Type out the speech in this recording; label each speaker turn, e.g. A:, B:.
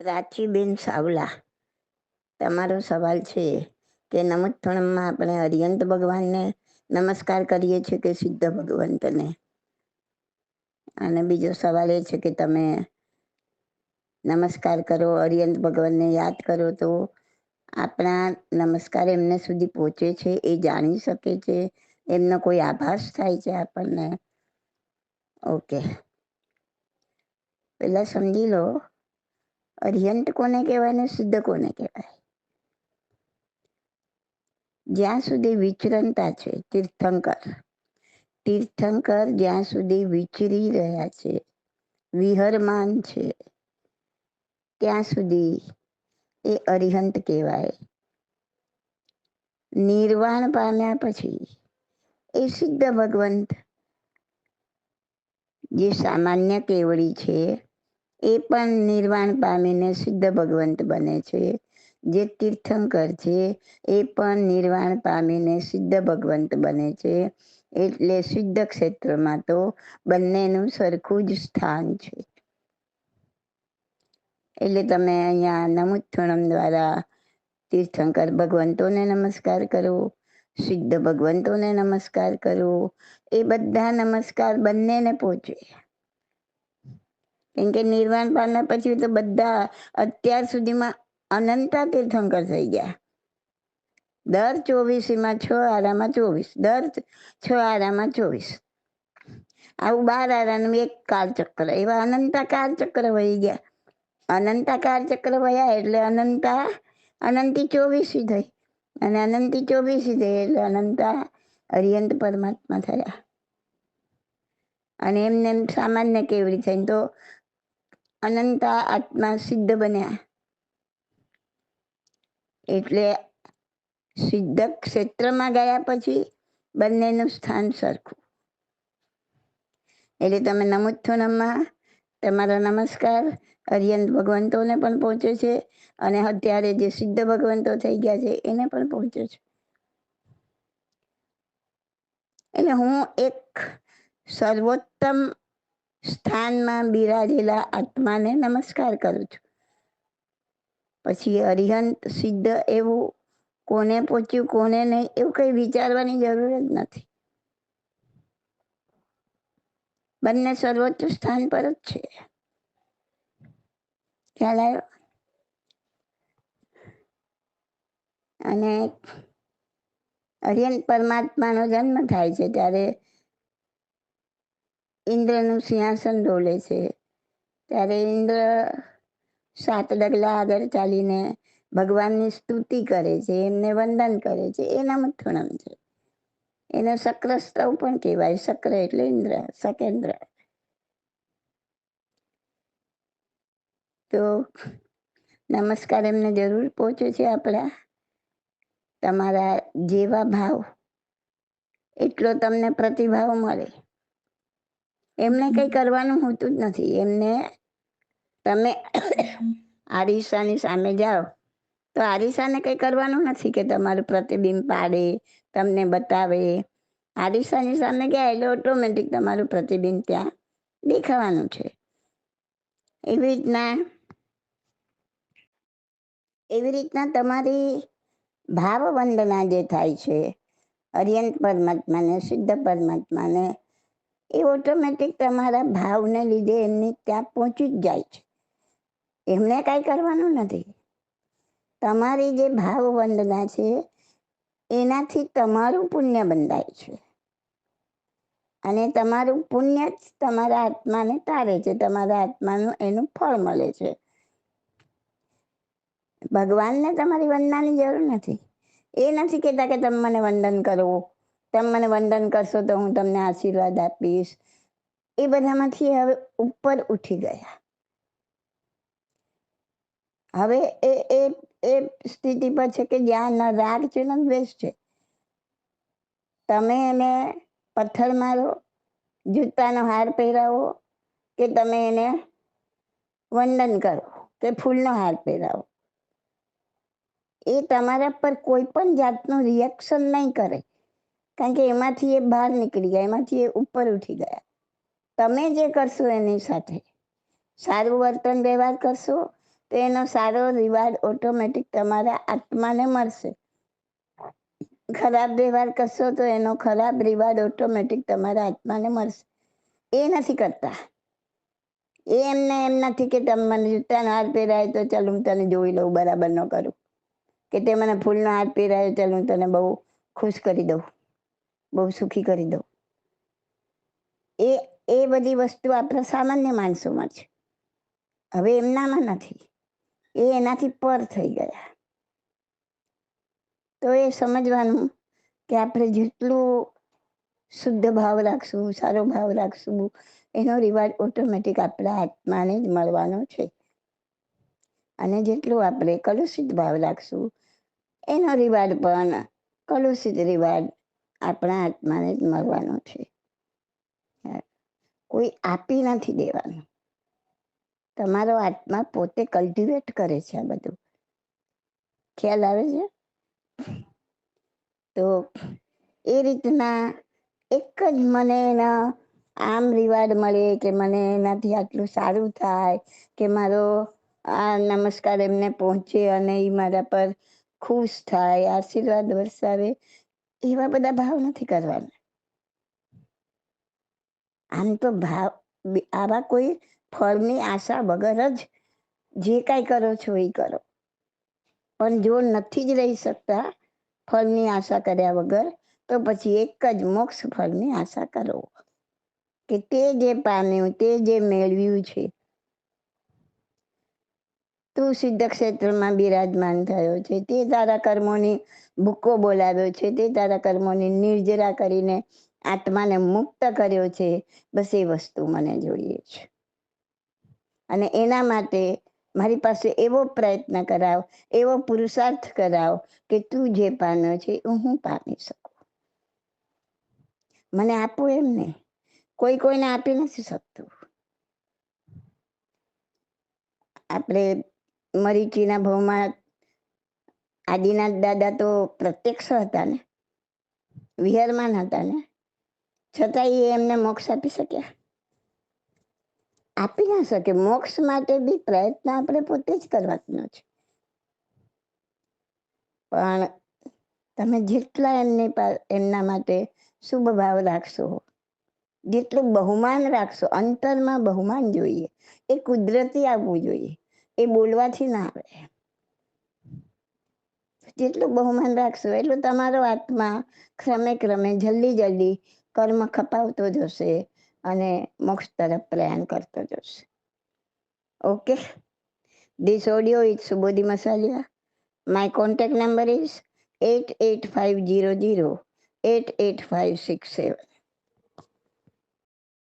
A: પ્રાચીબેન સાવલા, તમારો સવાલ છે કે નમસ્થણમાં આપણે અરિયંત ભગવાનને નમસ્કાર કરીએ છીએ કે સિદ્ધ ભગવંતને અને બીજો સવાલ એ છે કે તમે નમસ્કાર કરો અરિયંત ભગવાનને યાદ કરો તો આપણા નમસ્કાર એમને સુધી પહોંચે છે એ જાણી શકે છે, એમનો કોઈ આભાસ થાય છે આપણને? ઓકે. પહેલાં સમજી લો અરિયંત કોને કહેવાય ને સિદ્ધ કોને કહેવાય જ્યાં સુધી વિચરણતા છે તીર્થંકર તીર્થંકર જ્યાં સુધી વિચરી રહ્યા છે વિહરમાન છે ત્યાં સુધી એ અરિહંત કહેવાય નિર્વાણ પામ્યા પછી એ સિદ્ધ ભગવંત જે સામાન્ય કેવડી છે એ પણ નિર્વાણ પામીને સિદ્ધ ભગવંત બને છે. જે તીર્થંકર છે, એ પણ નિર્વાણ પામીને સિદ્ધ ભગવંત બને છે. એટલે સિદ્ધ ક્ષેત્રમાં તો બંનેનું સરખું જ સ્થાન છે. એટલે તમે અહીંયા નમુત્થણમ દ્વારા તીર્થંકર ભગવંતોને નમસ્કાર કરો સિદ્ધ ભગવંતોને નમસ્કાર કરો. એ બધા નમસ્કાર બંનેને પહોંચે. કેમ કે નિર્વાણ પામ્યા પછી તો બધા અત્યાર સુધીમાં અનંતા તીર્થંકર થઈ ગયા. દર ચોવીસીમાં છ આરામાં ચોવીસ. દર છ આરામાં ચોવીસ. આવું બાર આરાનું એક કાળચક્ર, એવા અનંતા કાળચક્ર વહી ગયા. અનંતા કાળચક્ર વયા એટલે અનંતા અનંતી ચોવીસી થઈ. અને અનંતી ચોવીસી થઈ એટલે અનંતા અરિયંત પરમાત્મા થયા. અને એમને એમ સામાન્ય કેવડી થઈ તો અનંતા આત્મા સિદ્ધ બન્યા. એટલે સિદ્ધ ક્ષેત્રમાં ગયા પછી બંનેનું સ્થાન સરખું. એટલે તમે નમોત્થોનમમાં તમારા નમસ્કાર. અરિયંત ભગવંતોને પણ પહોંચે છે અને અત્યારે જે સિદ્ધ ભગવંતો થઈ ગયા છે એને પણ પહોંચે છે. એટલે હું એક સર્વોત્તમ સ્થાનમાં બિરાજેલા આત્માને નમસ્કાર કરું છું. પછી અરિહંત સિદ્ધ એવું કોને પહોંચ્યું, કોને નહીં, એવું કઈ વિચારવાની જરૂર જ નથી. બંને સર્વોચ્ચ સ્થાન પર જ છે. ખ્યાલ આવ્યો? અને અરિયંત પરમાત્માનો જન્મ થાય છે, ત્યારે ઇન્દ્રનું સિંહાસન ડોલે છે. ત્યારે ઇન્દ્ર સાત ડગલા આગળ ચાલીને ભગવાનની સ્તુતિ કરે છે, એમને વંદન કરે છે. એના મથુણમ છે. એને શક્રસ્તવ પણ કહેવાય. શક્ર એટલે ઇન્દ્ર સકેન્દ્ર તો નમસ્કાર એમને જરૂર પહોંચે છે આપણા. તમારા જેવા ભાવ. એટલો તમને પ્રતિભાવ મળે. એમને કંઈ કરવાનું હોતું જ નથી. એમને તમે આરીસાની સામે જાઓ. તો આરીસાને કંઈ કરવાનું નથી કે તમારું પ્રતિબિંબ પાડે, તમને બતાવે. આરીસાની સામે ગયા એટલે ઓટોમેટિક તમારું પ્રતિબિંબ ત્યાં દેખાવાનું છે. એવી રીતના એવી રીતના તમારી ભાવ વંદના જે થાય છે, અરિયંત પરમાત્માને સિદ્ધ પરમાત્માને એ ઓટોમેટિક તમારા ભાવને લીધે એમની ત્યાં પહોંચી જ જાય છે. એમને કાંઈ કરવાનું નથી. તમારી જે ભાવ વંદના છે, એનાથી તમારું પુણ્ય બંધાય છે. અને તમારું પુણ્ય જ તમારા આત્માને તારે છે. તમારા આત્માનું એનું ફળ મળે છે. ભગવાનને તમારી વંદનાની જરૂર નથી. એ નથી કહેતા કે તમે મને વંદન કરો. તમે મને વંદન કરશો તો હું તમને આશીર્વાદ આપીશ. એ બધામાંથી હવે ઉપર ઉઠી ગયા. હવે એ એ એ સ્થિતિ પર છે કે જ્યાં ન રાગ છે ન દ્વેષ છે. તમે એને પથ્થર મારો, જૂતાનો હાર પહેરાવો કે તમે એને વંદન કરો કે ફૂલનો હાર પહેરાવો. એ તમારા પર કોઈ પણ જાતનું રિએક્શન નહીં કરે. કારણ કે એમાંથી એ બહાર નીકળી ગયા, એમાંથી એ ઉપર ઉઠી ગયા. તમે જે કરશો એની સાથે, સારું વર્તન વ્યવહાર કરશો, તો એનો સારો રિવાર્ડ ઓટોમેટિક તમારા આત્માને મળશે. ખરાબ વ્યવહાર કરશો તો એનો ખરાબ રિવાર્ડ ઓટોમેટિક તમારા આત્માને મળશે. એ નથી કરતા. એ એમને એમ નથી કે તમે મને જૂતાનો હાર પહેરાય તો ચાલ હું તને જોઈ લઉં, બરાબર ન કરું. કે તે મને ફૂલનો હાર પહેરાયો, ચાલ હું તને બહુ ખુશ કરી દઉં. બહુ સુખી કરી દઉં. એ એ બધી વસ્તુ આપણા સામાન્ય માણસોમાં છે. હવે એમનામાં નથી. એ એનાથી પર થઈ ગયા. તો એ સમજવાનું કે આપણે જેટલું શુદ્ધ ભાવ રાખશું, સારો ભાવ રાખશું, એનો રિવાર્ડ ઓટોમેટિક આપણા આત્માને જ મળવાનો છે. અને જેટલું આપણે કલુષિત ભાવ રાખશું, એનો રિવાર્ડ પણ કલુષિત રિવાર્ડ આપણા આત્માને જ મળવાનો છે. કોઈ આપી નથી દેવાનું. તમારો આત્મા પોતે કલ્ટિવેટ કરે છે આ બધું. ખ્યાલ આવે છે? તો એ રીતના એક જ મને એના આમ રિવાર્ડ મળે કે મને એનાથી આટલું સારું થાય કે મારો આ નમસ્કાર એમને પહોંચે અને એ મારા પર ખુશ થાય, આશીર્વાદ વરસાવે. એવા બધા ભાવ નથી કરવાના. આમ તો ભાવ, આવા કોઈ ફળની આશા વગર જ જે કાંઈ કરો છો એ કરો. પણ જો નથી જ રહી શકતા ફળની આશા કર્યા વગર, તો પછી એક જ મોક્ષ ફળની આશા કરો. કે તે જે પામ્યું, તે જે મેળવ્યું છે તું સિદ્ધ ક્ષેત્રમાં બિરાજમાન થયો છે. તે તારા કર્મોની ભૂકો બોલાવ્યો છે. તે તારા કર્મોની નિર્જરા કરીને આત્માને મુક્ત કર્યો છે. બસ એ વસ્તુ મને જોઈએ છે. અને એના માટે મારી પાસે એવો પ્રયત્ન કરાવ, એવો પુરુષાર્થ કરાવ કે તું જે પામ્યો છે એ હું પામી શકું. મને આપો એમ ને. કોઈ કોઈને આપી નથી શકતું. આપણે મરીચીના ભાવમાં આદિનાથ દાદા તો પ્રત્યક્ષ હતા ને? વિહારમાં હતા ને? છતાં એ એમને મોક્ષ આપી શક્યા. આપી ના શકે. મોક્ષ માટે બી પ્રયત્ન આપણે પોતે જ કરવાનો છે. પણ તમે જેટલા એમની એમના માટે શુભ ભાવ રાખશો, જેટલું બહુમાન રાખશો, અંતરમાં બહુમાન જોઈએ. એ કુદરતી આવવું જોઈએ. એ બોલવાથી ના આવે જેટલું બહુમાન રાખશો એટલું તમારો આત્મા ક્રમે ક્રમે જલ્દી જલ્દી કર્મ ખપાવતો જશે અને મોક્ષ તરફ પ્રયાણ કરતો જશે okay This audio is Subodhi Masalia. My contact number is 88500 88567.